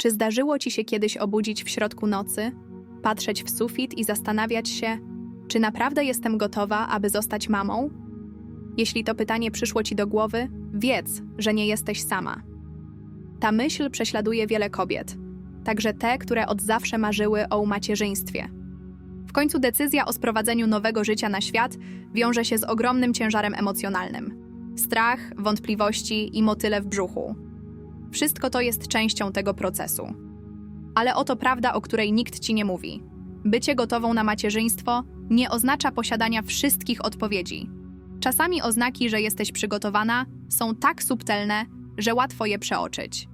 Czy zdarzyło ci się kiedyś obudzić w środku nocy, patrzeć w sufit i zastanawiać się, czy naprawdę jestem gotowa, aby zostać mamą? Jeśli to pytanie przyszło ci do głowy, wiedz, że nie jesteś sama. Ta myśl prześladuje wiele kobiet, także te, które od zawsze marzyły o umacierzyństwie. W końcu decyzja o sprowadzeniu nowego życia na świat wiąże się z ogromnym ciężarem emocjonalnym. Strach, wątpliwości i motyle w brzuchu. Wszystko to jest częścią tego procesu. Ale oto prawda, o której nikt ci nie mówi. Bycie gotową na macierzyństwo nie oznacza posiadania wszystkich odpowiedzi. Czasami oznaki, że jesteś przygotowana, są tak subtelne, że łatwo je przeoczyć.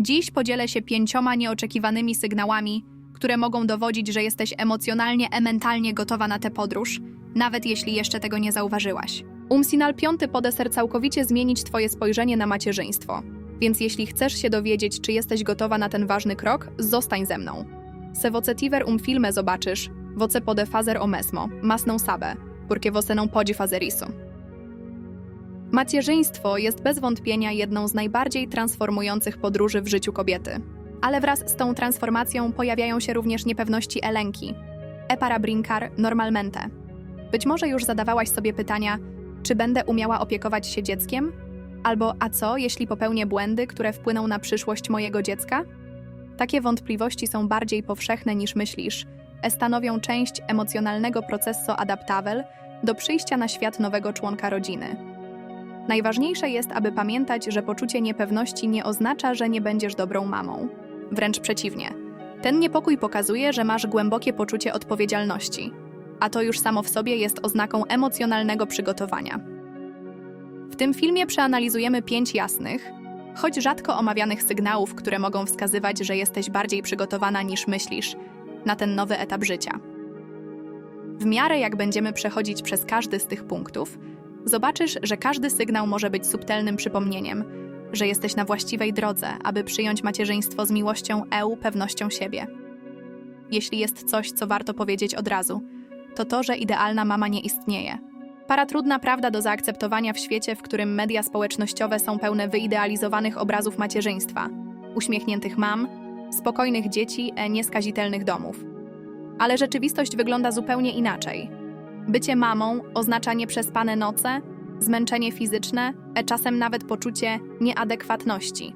Dziś podzielę się pięcioma nieoczekiwanymi sygnałami, które mogą dowodzić, że jesteś emocjonalnie, e mentalnie gotowa na tę podróż, nawet jeśli jeszcze tego nie zauważyłaś. Umsinal V podeser całkowicie zmienić Twoje spojrzenie na macierzyństwo. Więc jeśli chcesz się dowiedzieć, czy jesteś gotowa na ten ważny krok, zostań ze mną. Se voce tiver um filme zobaczysz, voce pode fazer o mesmo, masną sabę, porque você não. Macierzyństwo jest bez wątpienia jedną z najbardziej transformujących podróży w życiu kobiety. Ale wraz z tą transformacją pojawiają się również niepewności Elenki. E para brincar normalmente. Być może już zadawałaś sobie pytania, czy będę umiała opiekować się dzieckiem? Albo a co, jeśli popełnię błędy, które wpłyną na przyszłość mojego dziecka? Takie wątpliwości są bardziej powszechne niż myślisz, e stanowią część emocjonalnego procesu adaptawel do przyjścia na świat nowego członka rodziny. Najważniejsze jest, aby pamiętać, że poczucie niepewności nie oznacza, że nie będziesz dobrą mamą. Wręcz przeciwnie. Ten niepokój pokazuje, że masz głębokie poczucie odpowiedzialności, a to już samo w sobie jest oznaką emocjonalnego przygotowania. W tym filmie przeanalizujemy pięć jasnych, choć rzadko omawianych sygnałów, które mogą wskazywać, że jesteś bardziej przygotowana niż myślisz na ten nowy etap życia. W miarę jak będziemy przechodzić przez każdy z tych punktów, zobaczysz, że każdy sygnał może być subtelnym przypomnieniem, że jesteś na właściwej drodze, aby przyjąć macierzyństwo z miłością EU, pewnością siebie. Jeśli jest coś, co warto powiedzieć od razu, to to, że idealna mama nie istnieje. Para trudna prawda do zaakceptowania w świecie, w którym media społecznościowe są pełne wyidealizowanych obrazów macierzyństwa, uśmiechniętych mam, spokojnych dzieci, e nieskazitelnych domów. Ale rzeczywistość wygląda zupełnie inaczej. Bycie mamą oznacza nieprzespane noce, zmęczenie fizyczne, e czasem nawet poczucie nieadekwatności.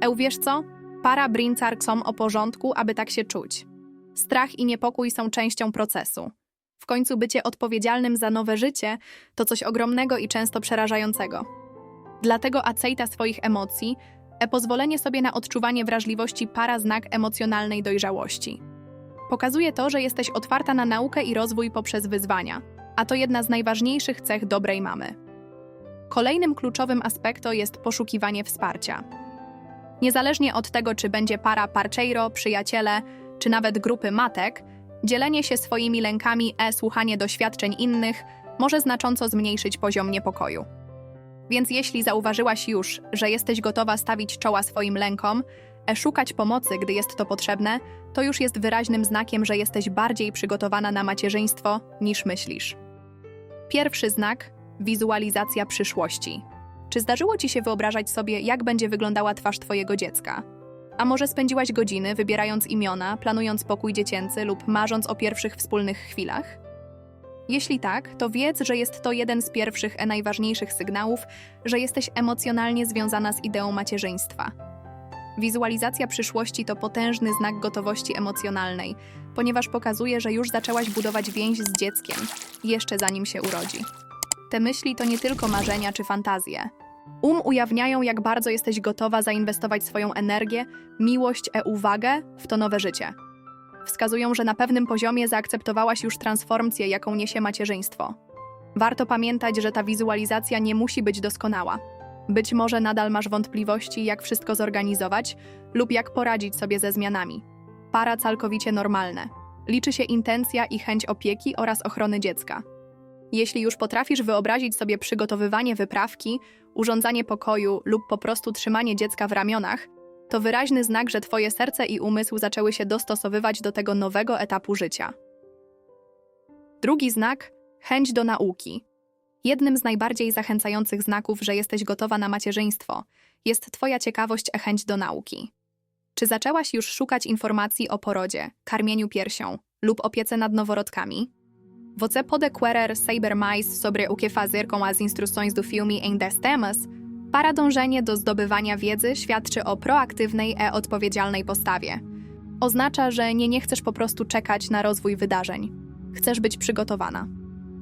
E wiesz co? Para brincar są o porządku, aby tak się czuć. Strach i niepokój są częścią procesu. W końcu bycie odpowiedzialnym za nowe życie to coś ogromnego i często przerażającego. Dlatego acejta swoich emocji, e pozwolenie sobie na odczuwanie wrażliwości para znak emocjonalnej dojrzałości. Pokazuje to, że jesteś otwarta na naukę i rozwój poprzez wyzwania, a to jedna z najważniejszych cech dobrej mamy. Kolejnym kluczowym aspektem jest poszukiwanie wsparcia. Niezależnie od tego, czy będzie para parceiro, przyjaciele, czy nawet grupy matek, dzielenie się swoimi lękami e słuchanie doświadczeń innych może znacząco zmniejszyć poziom niepokoju. Więc jeśli zauważyłaś już, że jesteś gotowa stawić czoła swoim lękom, e szukać pomocy, gdy jest to potrzebne, to już jest wyraźnym znakiem, że jesteś bardziej przygotowana na macierzyństwo niż myślisz. Pierwszy znak wizualizacja przyszłości. Czy zdarzyło ci się wyobrażać sobie, jak będzie wyglądała twarz twojego dziecka? A może spędziłaś godziny wybierając imiona, planując pokój dziecięcy lub marząc o pierwszych wspólnych chwilach? Jeśli tak, to wiedz, że jest to jeden z pierwszych i najważniejszych sygnałów, że jesteś emocjonalnie związana z ideą macierzyństwa. Wizualizacja przyszłości to potężny znak gotowości emocjonalnej, ponieważ pokazuje, że już zaczęłaś budować więź z dzieckiem, jeszcze zanim się urodzi. Te myśli to nie tylko marzenia czy fantazje. Um ujawniają, jak bardzo jesteś gotowa zainwestować swoją energię, miłość i uwagę w to nowe życie. Wskazują, że na pewnym poziomie zaakceptowałaś już transformację, jaką niesie macierzyństwo. Warto pamiętać, że ta wizualizacja nie musi być doskonała. Być może nadal masz wątpliwości, jak wszystko zorganizować lub jak poradzić sobie ze zmianami. Para całkowicie normalne. Liczy się intencja i chęć opieki oraz ochrony dziecka. Jeśli już potrafisz wyobrazić sobie przygotowywanie wyprawki, urządzanie pokoju lub po prostu trzymanie dziecka w ramionach, to wyraźny znak, że Twoje serce i umysł zaczęły się dostosowywać do tego nowego etapu życia. Drugi znak chęć do nauki. Jednym z najbardziej zachęcających znaków, że jesteś gotowa na macierzyństwo, jest Twoja ciekawość i chęć do nauki. Czy zaczęłaś już szukać informacji o porodzie, karmieniu piersią lub opiece nad noworodkami? Você pode querer saber mais sobre o que fazer com as instruções do filme em 10 temas? Para dążenie do zdobywania wiedzy świadczy o proaktywnej e odpowiedzialnej postawie. Oznacza, że nie, nie chcesz po prostu czekać na rozwój wydarzeń. Chcesz być przygotowana.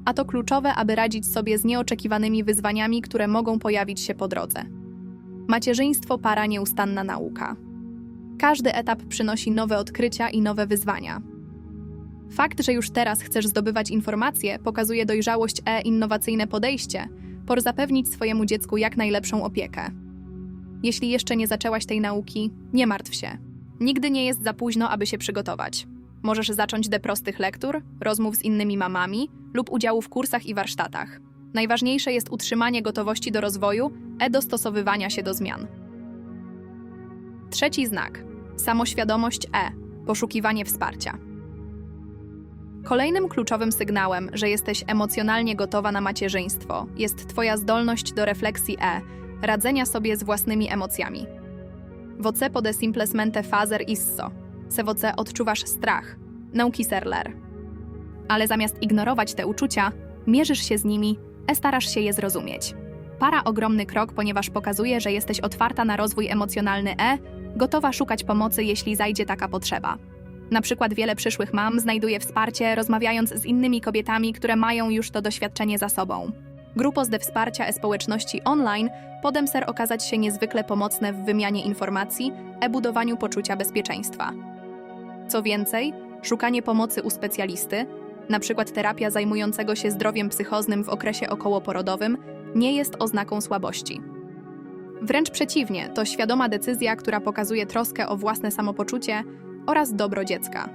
A to kluczowe, aby radzić sobie z nieoczekiwanymi wyzwaniami, które mogą pojawić się po drodze. Macierzyństwo para nieustanna nauka. Każdy etap przynosi nowe odkrycia i nowe wyzwania. Fakt, że już teraz chcesz zdobywać informacje, pokazuje dojrzałość e innowacyjne podejście, por zapewnić swojemu dziecku jak najlepszą opiekę. Jeśli jeszcze nie zaczęłaś tej nauki, nie martw się. Nigdy nie jest za późno, aby się przygotować. Możesz zacząć de prostych lektur, rozmów z innymi mamami lub udziału w kursach i warsztatach. Najważniejsze jest utrzymanie gotowości do rozwoju, e dostosowywania się do zmian. Trzeci znak. Samoświadomość E. Poszukiwanie wsparcia. Kolejnym kluczowym sygnałem, że jesteś emocjonalnie gotowa na macierzyństwo, jest Twoja zdolność do refleksji E, radzenia sobie z własnymi emocjami. Voce pode simplesmente fazer isso. Se voce odczuwasz strach. Nauki serler. Ale zamiast ignorować te uczucia, mierzysz się z nimi, e starasz się je zrozumieć. Para ogromny krok, ponieważ pokazuje, że jesteś otwarta na rozwój emocjonalny E, gotowa szukać pomocy, jeśli zajdzie taka potrzeba. Na przykład wiele przyszłych mam znajduje wsparcie, rozmawiając z innymi kobietami, które mają już to doświadczenie za sobą. Grupos de wsparcia e społeczności online podem ser okazać się niezwykle pomocne w wymianie informacji e budowaniu poczucia bezpieczeństwa. Co więcej, szukanie pomocy u specjalisty, przykład terapia zajmującego się zdrowiem psychoznym w okresie okołoporodowym, nie jest oznaką słabości. Wręcz przeciwnie, to świadoma decyzja, która pokazuje troskę o własne samopoczucie oraz dobro dziecka.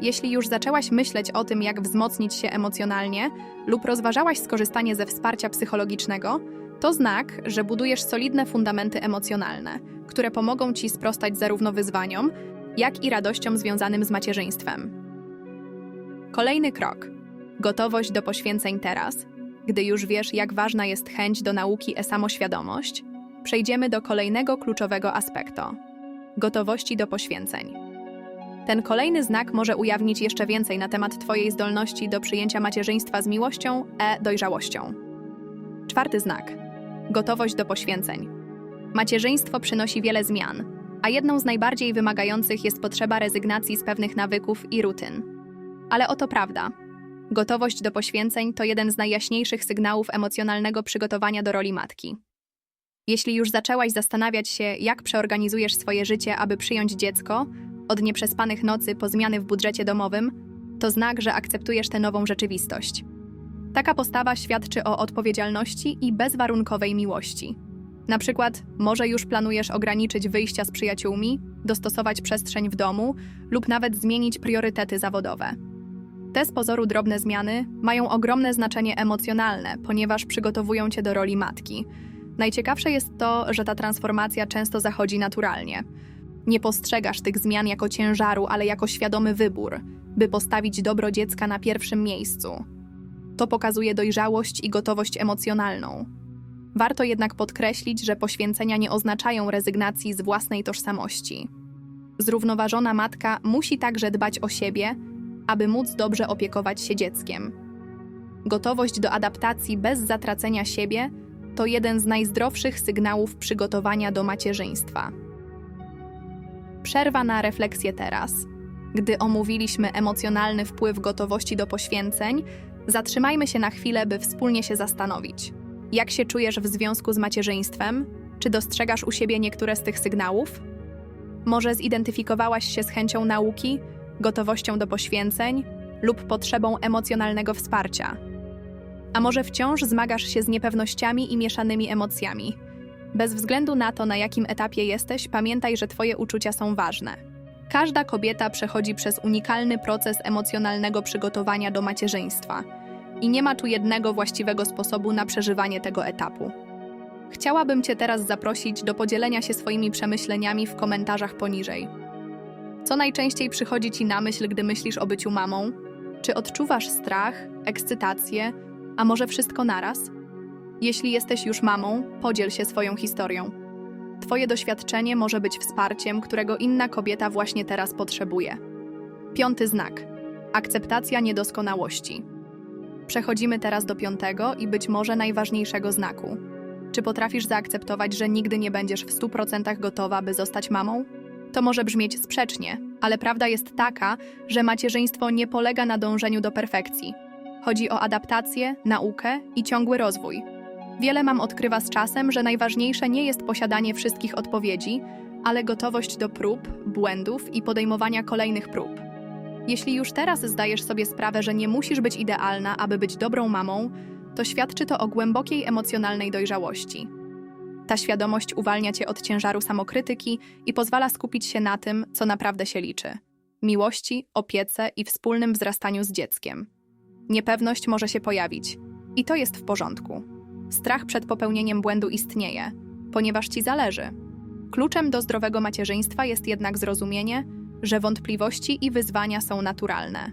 Jeśli już zaczęłaś myśleć o tym, jak wzmocnić się emocjonalnie lub rozważałaś skorzystanie ze wsparcia psychologicznego, to znak, że budujesz solidne fundamenty emocjonalne, które pomogą ci sprostać zarówno wyzwaniom, jak i radościom związanym z macierzyństwem. Kolejny krok. Gotowość do poświęceń teraz. Gdy już wiesz, jak ważna jest chęć do nauki e samoświadomość, przejdziemy do kolejnego kluczowego aspektu gotowości do poświęceń. Ten kolejny znak może ujawnić jeszcze więcej na temat Twojej zdolności do przyjęcia macierzyństwa z miłością e dojrzałością. Czwarty znak gotowość do poświęceń. Macierzyństwo przynosi wiele zmian, a jedną z najbardziej wymagających jest potrzeba rezygnacji z pewnych nawyków i rutyn. Ale oto prawda. Gotowość do poświęceń to jeden z najjaśniejszych sygnałów emocjonalnego przygotowania do roli matki. Jeśli już zaczęłaś zastanawiać się, jak przeorganizujesz swoje życie, aby przyjąć dziecko, od nieprzespanych nocy po zmiany w budżecie domowym, to znak, że akceptujesz tę nową rzeczywistość. Taka postawa świadczy o odpowiedzialności i bezwarunkowej miłości. Na przykład, może już planujesz ograniczyć wyjścia z przyjaciółmi, dostosować przestrzeń w domu lub nawet zmienić priorytety zawodowe. Te z pozoru drobne zmiany mają ogromne znaczenie emocjonalne, ponieważ przygotowują cię do roli matki. Najciekawsze jest to, że ta transformacja często zachodzi naturalnie. Nie postrzegasz tych zmian jako ciężaru, ale jako świadomy wybór, by postawić dobro dziecka na pierwszym miejscu. To pokazuje dojrzałość i gotowość emocjonalną. Warto jednak podkreślić, że poświęcenia nie oznaczają rezygnacji z własnej tożsamości. Zrównoważona matka musi także dbać o siebie, aby móc dobrze opiekować się dzieckiem. Gotowość do adaptacji bez zatracenia siebie to jeden z najzdrowszych sygnałów przygotowania do macierzyństwa. Przerwa na refleksję teraz. Gdy omówiliśmy emocjonalny wpływ gotowości do poświęceń, zatrzymajmy się na chwilę, by wspólnie się zastanowić. Jak się czujesz w związku z macierzyństwem? Czy dostrzegasz u siebie niektóre z tych sygnałów? Może zidentyfikowałaś się z chęcią nauki, gotowością do poświęceń lub potrzebą emocjonalnego wsparcia? A może wciąż zmagasz się z niepewnościami i mieszanymi emocjami? Bez względu na to, na jakim etapie jesteś, pamiętaj, że Twoje uczucia są ważne. Każda kobieta przechodzi przez unikalny proces emocjonalnego przygotowania do macierzyństwa i nie ma tu jednego właściwego sposobu na przeżywanie tego etapu. Chciałabym Cię teraz zaprosić do podzielenia się swoimi przemyśleniami w komentarzach poniżej. Co najczęściej przychodzi Ci na myśl, gdy myślisz o byciu mamą? Czy odczuwasz strach, ekscytację, a może wszystko naraz? Jeśli jesteś już mamą, podziel się swoją historią. Twoje doświadczenie może być wsparciem, którego inna kobieta właśnie teraz potrzebuje. Piąty znak. Akceptacja niedoskonałości. Przechodzimy teraz do piątego i być może najważniejszego znaku. Czy potrafisz zaakceptować, że nigdy nie będziesz w 100% gotowa, by zostać mamą? To może brzmieć sprzecznie, ale prawda jest taka, że macierzyństwo nie polega na dążeniu do perfekcji. Chodzi o adaptację, naukę i ciągły rozwój. Wiele mam odkrywa z czasem, że najważniejsze nie jest posiadanie wszystkich odpowiedzi, ale gotowość do prób, błędów i podejmowania kolejnych prób. Jeśli już teraz zdajesz sobie sprawę, że nie musisz być idealna, aby być dobrą mamą, to świadczy to o głębokiej emocjonalnej dojrzałości. Ta świadomość uwalnia cię od ciężaru samokrytyki i pozwala skupić się na tym, co naprawdę się liczy miłości, opiece i wspólnym wzrastaniu z dzieckiem. Niepewność może się pojawić, i to jest w porządku. Strach przed popełnieniem błędu istnieje, ponieważ ci zależy. Kluczem do zdrowego macierzyństwa jest jednak zrozumienie, że wątpliwości i wyzwania są naturalne.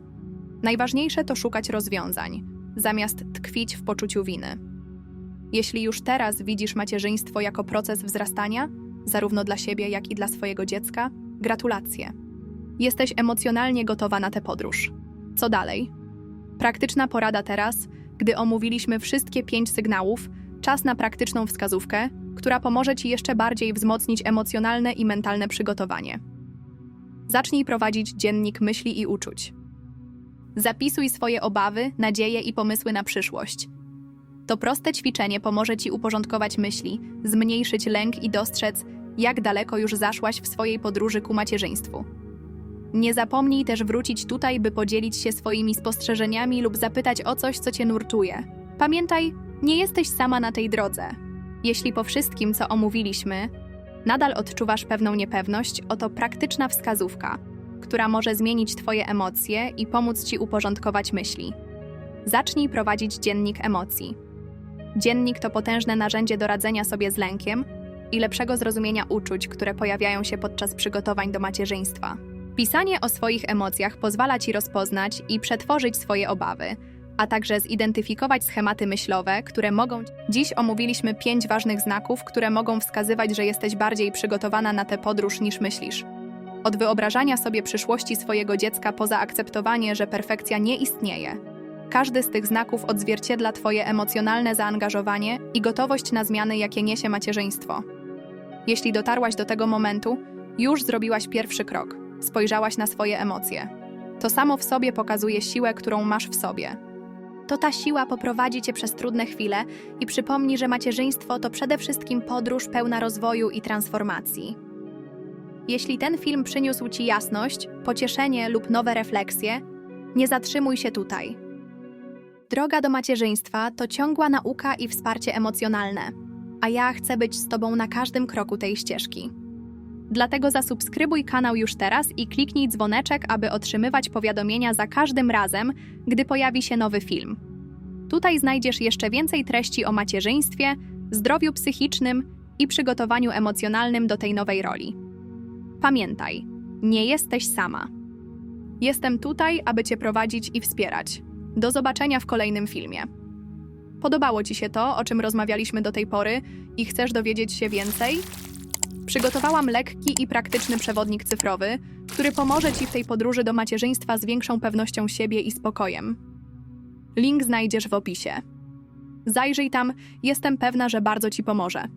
Najważniejsze to szukać rozwiązań, zamiast tkwić w poczuciu winy. Jeśli już teraz widzisz macierzyństwo jako proces wzrastania, zarówno dla siebie, jak i dla swojego dziecka, gratulacje. Jesteś emocjonalnie gotowa na tę podróż. Co dalej? Praktyczna porada teraz, gdy omówiliśmy wszystkie pięć sygnałów, czas na praktyczną wskazówkę, która pomoże Ci jeszcze bardziej wzmocnić emocjonalne i mentalne przygotowanie. Zacznij prowadzić dziennik myśli i uczuć. Zapisuj swoje obawy, nadzieje i pomysły na przyszłość. To proste ćwiczenie pomoże Ci uporządkować myśli, zmniejszyć lęk i dostrzec, jak daleko już zaszłaś w swojej podróży ku macierzyństwu. Nie zapomnij też wrócić tutaj, by podzielić się swoimi spostrzeżeniami lub zapytać o coś, co Cię nurtuje. Pamiętaj, nie jesteś sama na tej drodze. Jeśli po wszystkim, co omówiliśmy, nadal odczuwasz pewną niepewność, oto praktyczna wskazówka, która może zmienić Twoje emocje i pomóc Ci uporządkować myśli. Zacznij prowadzić dziennik emocji. Dziennik to potężne narzędzie do radzenia sobie z lękiem i lepszego zrozumienia uczuć, które pojawiają się podczas przygotowań do macierzyństwa. Pisanie o swoich emocjach pozwala Ci rozpoznać i przetworzyć swoje obawy, a także zidentyfikować schematy myślowe, które mogą. Dziś omówiliśmy pięć ważnych znaków, które mogą wskazywać, że jesteś bardziej przygotowana na tę podróż niż myślisz. Od wyobrażania sobie przyszłości swojego dziecka po zaakceptowanie, że perfekcja nie istnieje. Każdy z tych znaków odzwierciedla Twoje emocjonalne zaangażowanie i gotowość na zmiany, jakie niesie macierzyństwo. Jeśli dotarłaś do tego momentu, już zrobiłaś pierwszy krok. Spojrzałaś na swoje emocje. To samo w sobie pokazuje siłę, którą masz w sobie. To ta siła poprowadzi cię przez trudne chwile i przypomni, że macierzyństwo to przede wszystkim podróż pełna rozwoju i transformacji. Jeśli ten film przyniósł ci jasność, pocieszenie lub nowe refleksje, nie zatrzymuj się tutaj. Droga do macierzyństwa to ciągła nauka i wsparcie emocjonalne, a ja chcę być z Tobą na każdym kroku tej ścieżki. Dlatego zasubskrybuj kanał już teraz i kliknij dzwoneczek, aby otrzymywać powiadomienia za każdym razem, gdy pojawi się nowy film. Tutaj znajdziesz jeszcze więcej treści o macierzyństwie, zdrowiu psychicznym i przygotowaniu emocjonalnym do tej nowej roli. Pamiętaj, nie jesteś sama. Jestem tutaj, aby Cię prowadzić i wspierać. Do zobaczenia w kolejnym filmie. Podobało Ci się to, o czym rozmawialiśmy do tej pory i chcesz dowiedzieć się więcej? Przygotowałam lekki i praktyczny przewodnik cyfrowy, który pomoże Ci w tej podróży do macierzyństwa z większą pewnością siebie i spokojem. Link znajdziesz w opisie. Zajrzyj tam, jestem pewna, że bardzo Ci pomoże.